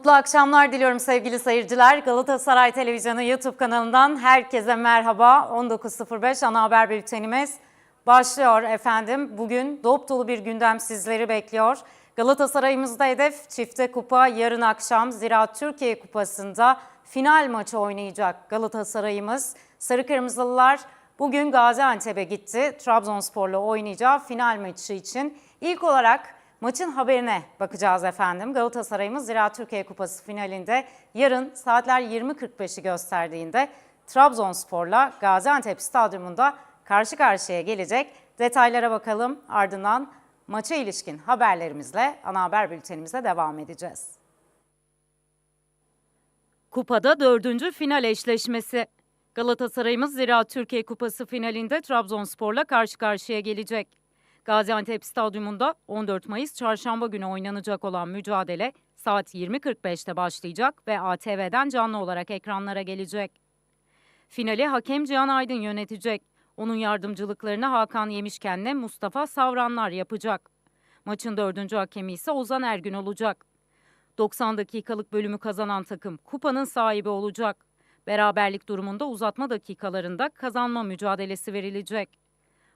Mutlu akşamlar diliyorum sevgili seyirciler. Galatasaray Televizyonu YouTube kanalından herkese merhaba. 19.05 ana haber bültenimiz başlıyor efendim. Bugün dop dolu bir gündem sizleri bekliyor. Galatasaray'ımızda hedef çifte kupa yarın akşam Ziraat Türkiye Kupası'nda final maçı oynayacak Galatasaray'ımız. Sarı Kırmızılılar bugün Gaziantep'e gitti. Trabzonspor'la oynayacağı final maçı için ilk olarak Maçın haberine bakacağız efendim. Galatasaray'ımız Ziraat Türkiye Kupası finalinde yarın saatler 20.45'i gösterdiğinde Trabzonspor'la Gaziantep Stadyumunda karşı karşıya gelecek. Detaylara bakalım ardından maça ilişkin haberlerimizle ana haber bültenimize devam edeceğiz. Kupada dördüncü final eşleşmesi. Galatasaray'ımız Ziraat Türkiye Kupası finalinde Trabzonspor'la karşı karşıya gelecek. Gaziantep Stadyumunda 14 Mayıs çarşamba günü oynanacak olan mücadele saat 20.45'te başlayacak ve ATV'den canlı olarak ekranlara gelecek. Finali hakem Cihan Aydın yönetecek. Onun yardımcılıklarını Hakan Yemişken'le Mustafa Savranlar yapacak. Maçın dördüncü hakemi ise Ozan Ergün olacak. 90 dakikalık bölümü kazanan takım kupanın sahibi olacak. Beraberlik durumunda uzatma dakikalarında kazanma mücadelesi verilecek.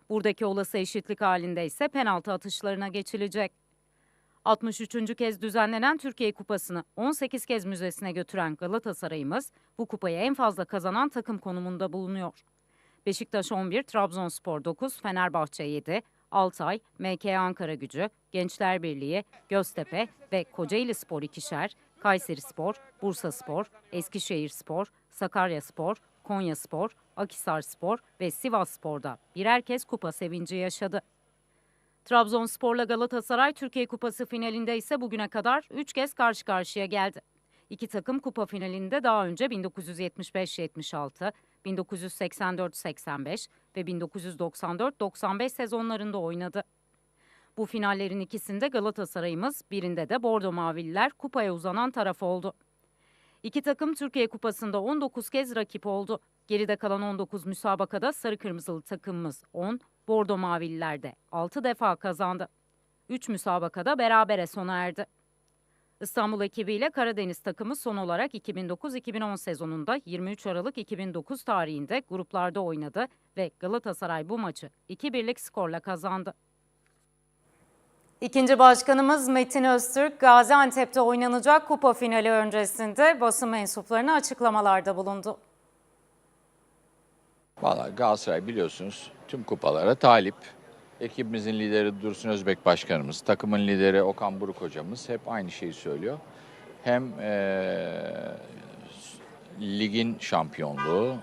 Buradaki olası eşitlik halinde ise penaltı atışlarına geçilecek. 63. kez düzenlenen Türkiye Kupası'nı 18 kez müzesine götüren Galatasaray'ımız bu kupayı en fazla kazanan takım konumunda bulunuyor. Beşiktaş 11, Trabzonspor 9, Fenerbahçe 7, Altay, MK Ankara Gücü, Gençler Birliği, Göztepe ve Kocaeli Spor ikişer, Kayseri Spor, Bursa Spor, Eskişehir Spor, Sakarya Spor, Konya Spor, Akisar Spor ve Sivas Spor'da birer kez kupa sevinci yaşadı. Trabzonspor'la Galatasaray Türkiye Kupası finalinde ise bugüne kadar 3 kez karşı karşıya geldi. İki takım kupa finalinde daha önce 1975-76, 1984-85 ve 1994-95 sezonlarında oynadı. Bu finallerin ikisinde Galatasaray'ımız, birinde de Bordo Mavililer kupaya uzanan taraf oldu. İki takım Türkiye Kupası'nda 19 kez rakip oldu. Geride kalan 19 müsabakada sarı kırmızılı takımımız 10, Bordo Mavililer de 6 defa kazandı. 3 müsabakada berabere sona erdi. İstanbul ekibiyle Karadeniz takımı son olarak 2009-2010 sezonunda 23 Aralık 2009 tarihinde gruplarda oynadı ve Galatasaray bu maçı 2-1'lik skorla kazandı. İkinci başkanımız Metin Öztürk, Gaziantep'te oynanacak kupa finali öncesinde basın mensuplarına açıklamalarda bulundu. Valla Galatasaray biliyorsunuz tüm kupalara talip. Ekibimizin lideri Dursun Özbek Başkanımız, takımın lideri Okan Buruk Hocamız hep aynı şeyi söylüyor. Hem eee, ligin şampiyonluğu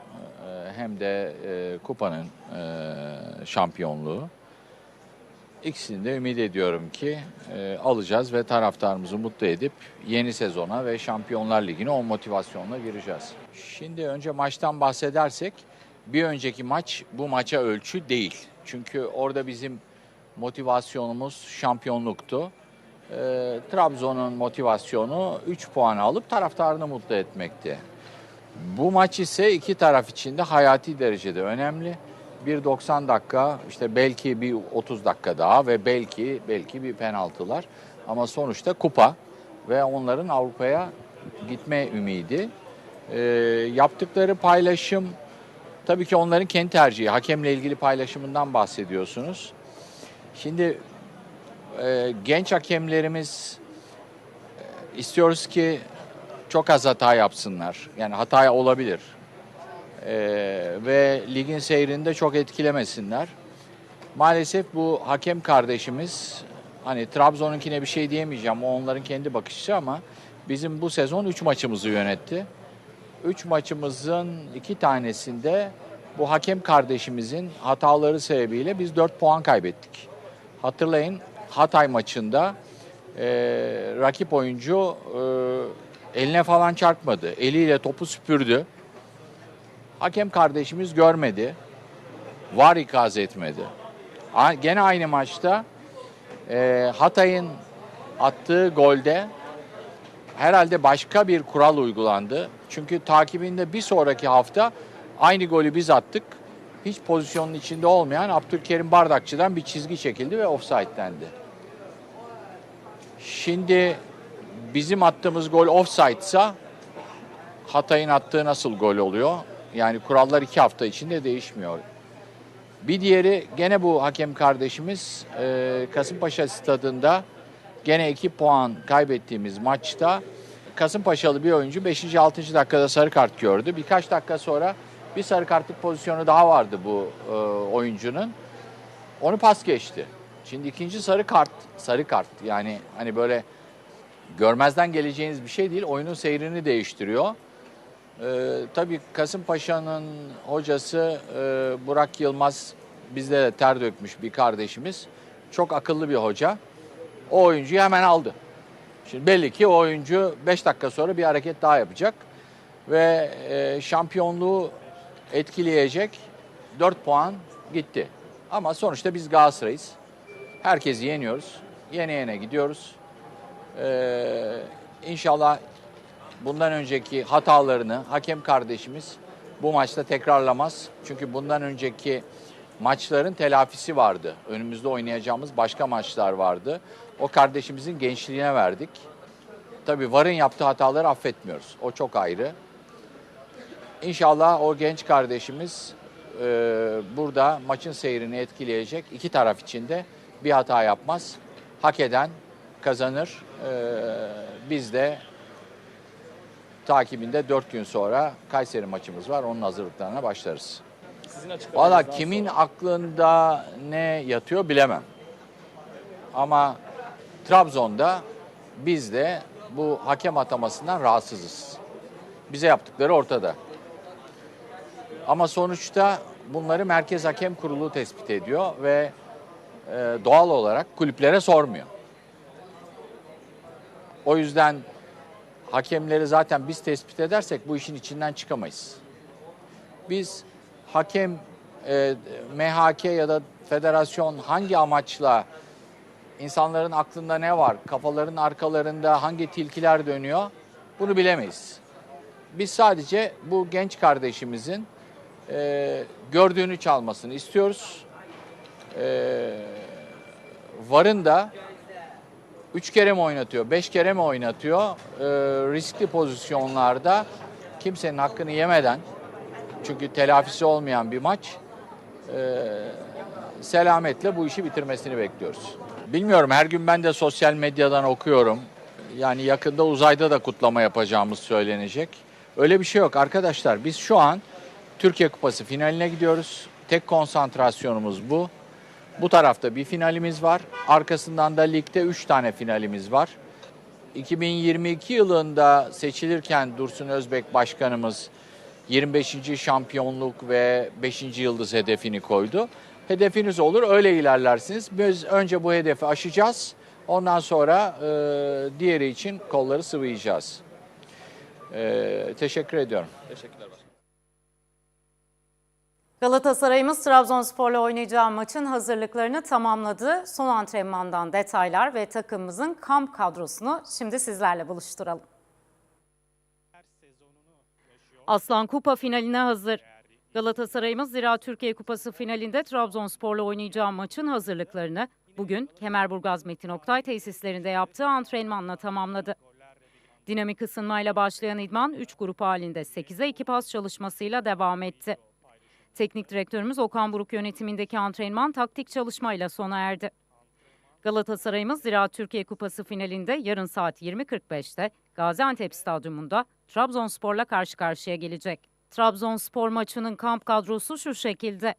hem de eee, kupanın eee, şampiyonluğu. İkisini de ümit ediyorum ki eee, alacağız ve taraftarımızı mutlu edip yeni sezona ve Şampiyonlar Ligi'ne o motivasyonla gireceğiz. Şimdi önce maçtan bahsedersek bir önceki maç bu maça ölçü değil. Çünkü orada bizim motivasyonumuz şampiyonluktu. Ee, Trabzon'un motivasyonu 3 puan alıp taraftarını mutlu etmekti. Bu maç ise iki taraf için de hayati derecede önemli. Bir 90 dakika, işte belki bir 30 dakika daha ve belki belki bir penaltılar. Ama sonuçta kupa ve onların Avrupa'ya gitme ümidi. Ee, yaptıkları paylaşım Tabii ki onların kendi tercihi. Hakemle ilgili paylaşımından bahsediyorsunuz. Şimdi e, genç hakemlerimiz e, istiyoruz ki çok az hata yapsınlar. Yani hata olabilir. E, ve ligin seyrinde çok etkilemesinler. Maalesef bu hakem kardeşimiz hani Trabzon'unkine bir şey diyemeyeceğim. Onların kendi bakışı ama bizim bu sezon 3 maçımızı yönetti. Üç maçımızın iki tanesinde bu hakem kardeşimizin hataları sebebiyle biz 4 puan kaybettik. Hatırlayın Hatay maçında e, rakip oyuncu e, eline falan çarpmadı. Eliyle topu süpürdü. Hakem kardeşimiz görmedi. Var ikaz etmedi. Gene aynı maçta e, Hatay'ın attığı golde herhalde başka bir kural uygulandı. Çünkü takibinde bir sonraki hafta aynı golü biz attık. Hiç pozisyonun içinde olmayan Abdülkerim Bardakçı'dan bir çizgi çekildi ve offside'dendi. Şimdi bizim attığımız gol offside'sa Hatay'ın attığı nasıl gol oluyor? Yani kurallar iki hafta içinde değişmiyor. Bir diğeri gene bu hakem kardeşimiz e, Kasımpaşa stadında gene 2 puan kaybettiğimiz maçta Kasımpaşalı bir oyuncu 5. 6. dakikada sarı kart gördü. Birkaç dakika sonra bir sarı kartlık pozisyonu daha vardı bu e, oyuncunun. Onu pas geçti. Şimdi ikinci sarı kart, sarı kart yani hani böyle görmezden geleceğiniz bir şey değil. Oyunun seyrini değiştiriyor. Ee, tabii Kasımpaşa'nın hocası e, Burak Yılmaz bizde de ter dökmüş bir kardeşimiz. Çok akıllı bir hoca. O oyuncuyu hemen aldı. Şimdi belli ki o oyuncu 5 dakika sonra bir hareket daha yapacak. Ve e, şampiyonluğu etkileyecek 4 puan gitti. Ama sonuçta biz Galatasaray'ız. Herkesi yeniyoruz. Yene yene gidiyoruz. Ee, inşallah bundan önceki hatalarını hakem kardeşimiz bu maçta tekrarlamaz. Çünkü bundan önceki maçların telafisi vardı. Önümüzde oynayacağımız başka maçlar vardı. O kardeşimizin gençliğine verdik. Tabii VAR'ın yaptığı hataları affetmiyoruz. O çok ayrı. İnşallah o genç kardeşimiz e, burada maçın seyrini etkileyecek iki taraf için de bir hata yapmaz. Hak eden kazanır. E, biz de takibinde 4 gün sonra Kayseri maçımız var. Onun hazırlıklarına başlarız. Valla kimin aklında ne yatıyor bilemem. Ama Trabzon'da biz de bu hakem atamasından rahatsızız. Bize yaptıkları ortada. Ama sonuçta bunları Merkez Hakem Kurulu tespit ediyor ve e, doğal olarak kulüplere sormuyor. O yüzden hakemleri zaten biz tespit edersek bu işin içinden çıkamayız. Biz hakem, e, MHK ya da federasyon hangi amaçla insanların aklında ne var, kafaların arkalarında hangi tilkiler dönüyor bunu bilemeyiz. Biz sadece bu genç kardeşimizin e, gördüğünü çalmasını istiyoruz. E, varın da üç kere mi oynatıyor, beş kere mi oynatıyor e, riskli pozisyonlarda kimsenin hakkını yemeden çünkü telafisi olmayan bir maç e, selametle bu işi bitirmesini bekliyoruz. Bilmiyorum her gün ben de sosyal medyadan okuyorum. Yani yakında uzayda da kutlama yapacağımız söylenecek. Öyle bir şey yok arkadaşlar. Biz şu an Türkiye Kupası finaline gidiyoruz. Tek konsantrasyonumuz bu. Bu tarafta bir finalimiz var. Arkasından da ligde 3 tane finalimiz var. 2022 yılında seçilirken Dursun Özbek Başkanımız 25. şampiyonluk ve 5. yıldız hedefini koydu. Hedefiniz olur öyle ilerlersiniz. Biz önce bu hedefi aşacağız. Ondan sonra e, diğeri için kolları sıvayacağız. E, teşekkür ediyorum. Teşekkürler. Galatasaray'ımız Trabzonspor'la oynayacağı maçın hazırlıklarını tamamladı. Son antrenmandan detaylar ve takımımızın kamp kadrosunu şimdi sizlerle buluşturalım. Aslan Kupa finaline hazır. Galatasaray'ımız Zira Türkiye Kupası finalinde Trabzonspor'la oynayacağı maçın hazırlıklarını bugün Kemerburgaz Metin Oktay tesislerinde yaptığı antrenmanla tamamladı. Dinamik ısınmayla başlayan idman 3 grup halinde 8'e 2 pas çalışmasıyla devam etti. Teknik direktörümüz Okan Buruk yönetimindeki antrenman taktik çalışmayla sona erdi. Galatasaray'ımız Ziraat Türkiye Kupası finalinde yarın saat 20.45'te Gaziantep Stadyumunda Trabzonspor'la karşı karşıya gelecek. Trabzonspor maçının kamp kadrosu şu şekilde.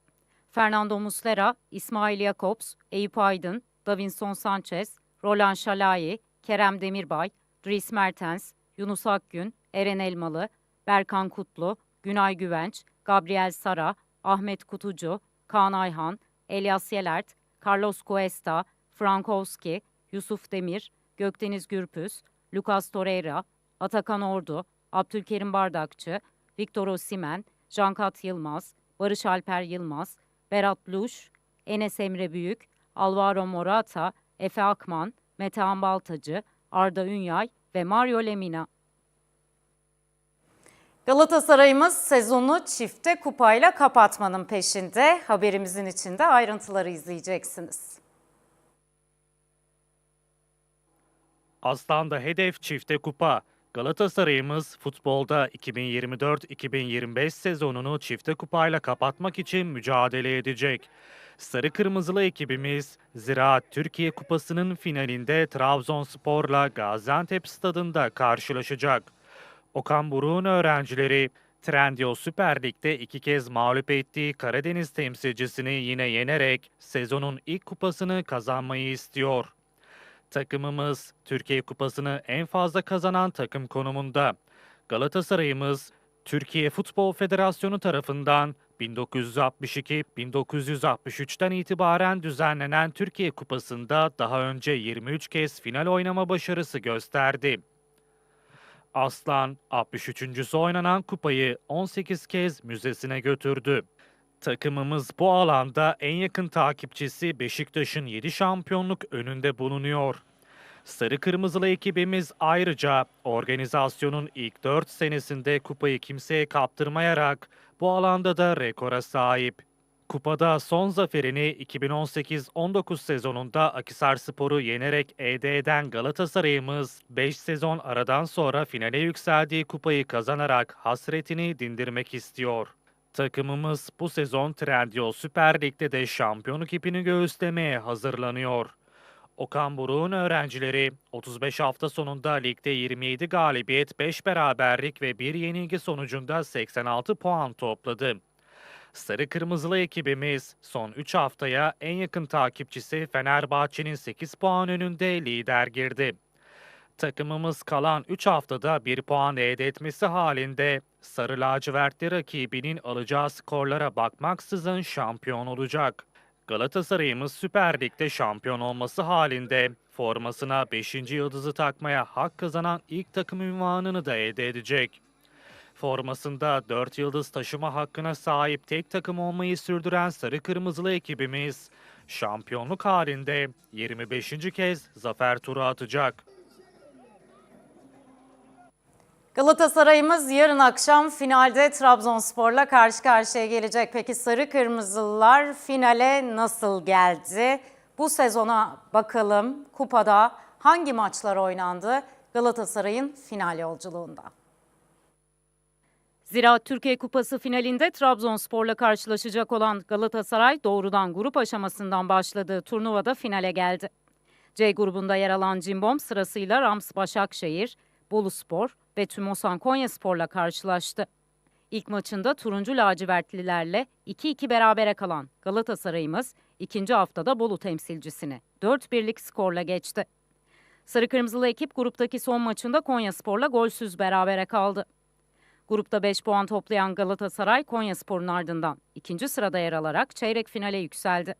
Fernando Muslera, İsmail Jakobs, Eyüp Aydın, Davinson Sanchez, Roland Şalayi, Kerem Demirbay, Dries Mertens, Yunus Akgün, Eren Elmalı, Berkan Kutlu, Günay Güvenç, Gabriel Sara, Ahmet Kutucu, Kaan Ayhan, Elias Yelert, Carlos Cuesta, Frankowski, Yusuf Demir, Gökdeniz Gürpüz, Lucas Torreira, Atakan Ordu, Abdülkerim Bardakçı, Victor Osimhen, Cankat Yılmaz, Barış Alper Yılmaz, Berat Luş, Enes Emre Büyük, Alvaro Morata, Efe Akman, Metehan Baltacı, Arda Ünyay ve Mario Lemina. Galatasaray'ımız sezonu çifte kupayla kapatmanın peşinde. Haberimizin içinde ayrıntıları izleyeceksiniz. Aslan'da hedef çifte kupa. Galatasaray'ımız futbolda 2024-2025 sezonunu çifte kupayla kapatmak için mücadele edecek. Sarı Kırmızılı ekibimiz Ziraat Türkiye Kupası'nın finalinde Trabzonspor'la Gaziantep stadında karşılaşacak. Okan Buruk'un öğrencileri Trendyol Süper Lig'de iki kez mağlup ettiği Karadeniz temsilcisini yine yenerek sezonun ilk kupasını kazanmayı istiyor. Takımımız Türkiye Kupası'nı en fazla kazanan takım konumunda. Galatasaray'ımız Türkiye Futbol Federasyonu tarafından 1962-1963'ten itibaren düzenlenen Türkiye Kupası'nda daha önce 23 kez final oynama başarısı gösterdi. Aslan 63.sü oynanan kupayı 18 kez müzesine götürdü. Takımımız bu alanda en yakın takipçisi Beşiktaş'ın 7 şampiyonluk önünde bulunuyor. Sarı Kırmızılı ekibimiz ayrıca organizasyonun ilk 4 senesinde kupayı kimseye kaptırmayarak bu alanda da rekora sahip. Kupada son zaferini 2018-19 sezonunda Akhisarspor'u yenerek elde Galatasaray'ımız 5 sezon aradan sonra finale yükseldiği kupayı kazanarak hasretini dindirmek istiyor. Takımımız bu sezon Trendyol Süper Lig'de de şampiyonluk ipini göğüslemeye hazırlanıyor. Okan Buruk'un öğrencileri 35 hafta sonunda ligde 27 galibiyet, 5 beraberlik ve 1 yenilgi sonucunda 86 puan topladı. Sarı Kırmızılı ekibimiz son 3 haftaya en yakın takipçisi Fenerbahçe'nin 8 puan önünde lider girdi. Takımımız kalan 3 haftada 1 puan elde etmesi halinde Sarı lacivertli rakibinin alacağı skorlara bakmaksızın şampiyon olacak. Galatasaray'ımız Süper Lig'de şampiyon olması halinde formasına 5. yıldızı takmaya hak kazanan ilk takım ünvanını da elde edecek. Formasında 4 yıldız taşıma hakkına sahip tek takım olmayı sürdüren Sarı Kırmızılı ekibimiz şampiyonluk halinde 25. kez zafer turu atacak. Galatasaray'ımız yarın akşam finalde Trabzonspor'la karşı karşıya gelecek. Peki Sarı Kırmızılılar finale nasıl geldi? Bu sezona bakalım. Kupada hangi maçlar oynandı Galatasaray'ın final yolculuğunda? Ziraat Türkiye Kupası finalinde Trabzonspor'la karşılaşacak olan Galatasaray doğrudan grup aşamasından başladığı turnuvada finale geldi. C grubunda yer alan Cimbom sırasıyla Rams Başakşehir, Boluspor ve Tümosan Konyaspor'la karşılaştı. İlk maçında turuncu lacivertlilerle 2-2 berabere kalan Galatasaray'ımız ikinci haftada Bolu temsilcisini 4-1'lik skorla geçti. Sarı Kırmızılı ekip gruptaki son maçında Konyaspor'la golsüz berabere kaldı. Grupta 5 puan toplayan Galatasaray Konyaspor'un ardından ikinci sırada yer alarak çeyrek finale yükseldi.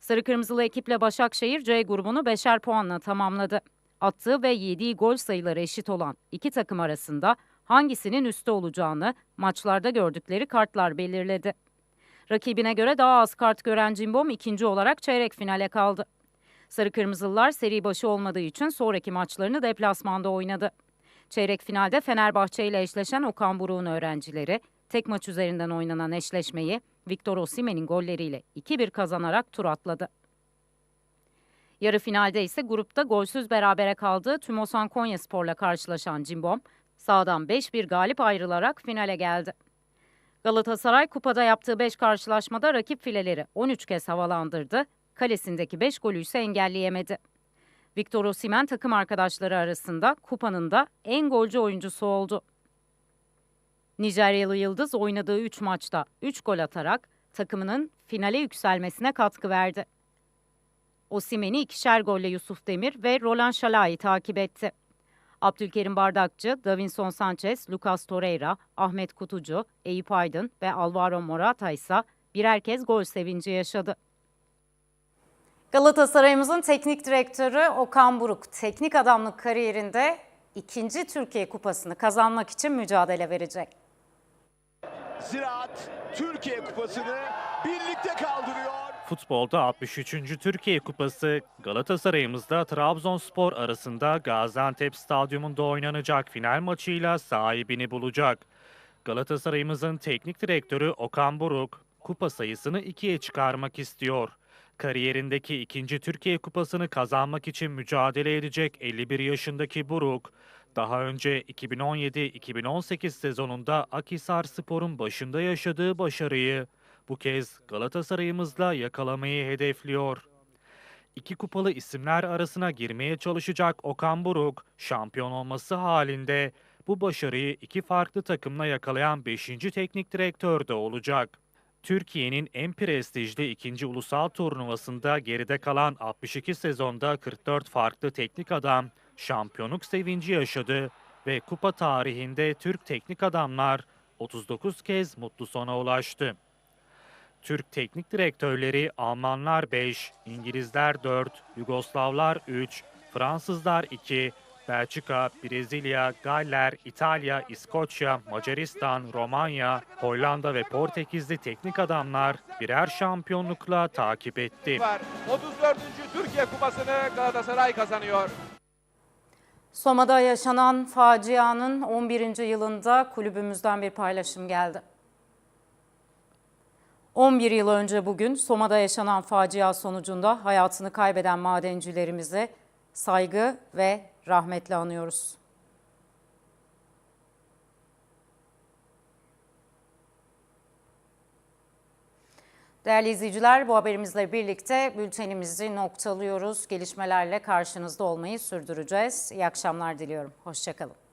Sarı Kırmızılı ekiple Başakşehir C grubunu beşer puanla tamamladı. Attığı ve yediği gol sayıları eşit olan iki takım arasında hangisinin üstte olacağını maçlarda gördükleri kartlar belirledi. Rakibine göre daha az kart gören Cimbom ikinci olarak çeyrek finale kaldı. Sarı Kırmızılılar seri başı olmadığı için sonraki maçlarını deplasmanda oynadı. Çeyrek finalde Fenerbahçe ile eşleşen Okan Buruk'un öğrencileri tek maç üzerinden oynanan eşleşmeyi Victor Osimhen'in golleriyle 2-1 kazanarak tur atladı. Yarı finalde ise grupta golsüz berabere kaldığı Tümosan Konyaspor'la karşılaşan Cimbom, sağdan 5-1 galip ayrılarak finale geldi. Galatasaray kupada yaptığı 5 karşılaşmada rakip fileleri 13 kez havalandırdı, kalesindeki 5 golü ise engelleyemedi. Victor Osimhen takım arkadaşları arasında kupanın da en golcü oyuncusu oldu. Nijeryalı Yıldız oynadığı 3 maçta 3 gol atarak takımının finale yükselmesine katkı verdi. Osimhen'i ikişer golle Yusuf Demir ve Roland Şalai takip etti. Abdülkerim Bardakçı, Davinson Sanchez, Lucas Torreira, Ahmet Kutucu, Eyüp Aydın ve Alvaro Morata ise birer kez gol sevinci yaşadı. Galatasaray'ımızın teknik direktörü Okan Buruk, teknik adamlık kariyerinde ikinci Türkiye Kupası'nı kazanmak için mücadele verecek. Ziraat Türkiye Kupası'nı birlikte kaldırıyor. Futbolda 63. Türkiye Kupası Galatasaray'ımızda Trabzonspor arasında Gaziantep Stadyumunda oynanacak final maçıyla sahibini bulacak. Galatasaray'ımızın teknik direktörü Okan Buruk kupa sayısını ikiye çıkarmak istiyor. Kariyerindeki ikinci Türkiye Kupası'nı kazanmak için mücadele edecek 51 yaşındaki Buruk, daha önce 2017-2018 sezonunda Akhisar Spor'un başında yaşadığı başarıyı bu kez Galatasaray'ımızla yakalamayı hedefliyor. İki kupalı isimler arasına girmeye çalışacak Okan Buruk, şampiyon olması halinde bu başarıyı iki farklı takımla yakalayan 5. teknik direktör de olacak. Türkiye'nin en prestijli ikinci ulusal turnuvasında geride kalan 62 sezonda 44 farklı teknik adam şampiyonluk sevinci yaşadı ve kupa tarihinde Türk teknik adamlar 39 kez mutlu sona ulaştı. Türk teknik direktörleri Almanlar 5, İngilizler 4, Yugoslavlar 3, Fransızlar 2, Belçika, Brezilya, Galler, İtalya, İskoçya, Macaristan, Romanya, Hollanda ve Portekizli teknik adamlar birer şampiyonlukla takip etti. var. 34. Türkiye Kupası'nı Galatasaray kazanıyor. Soma'da yaşanan facianın 11. yılında kulübümüzden bir paylaşım geldi. 11 yıl önce bugün Soma'da yaşanan facia sonucunda hayatını kaybeden madencilerimizi saygı ve rahmetle anıyoruz. Değerli izleyiciler bu haberimizle birlikte bültenimizi noktalıyoruz. Gelişmelerle karşınızda olmayı sürdüreceğiz. İyi akşamlar diliyorum. Hoşçakalın.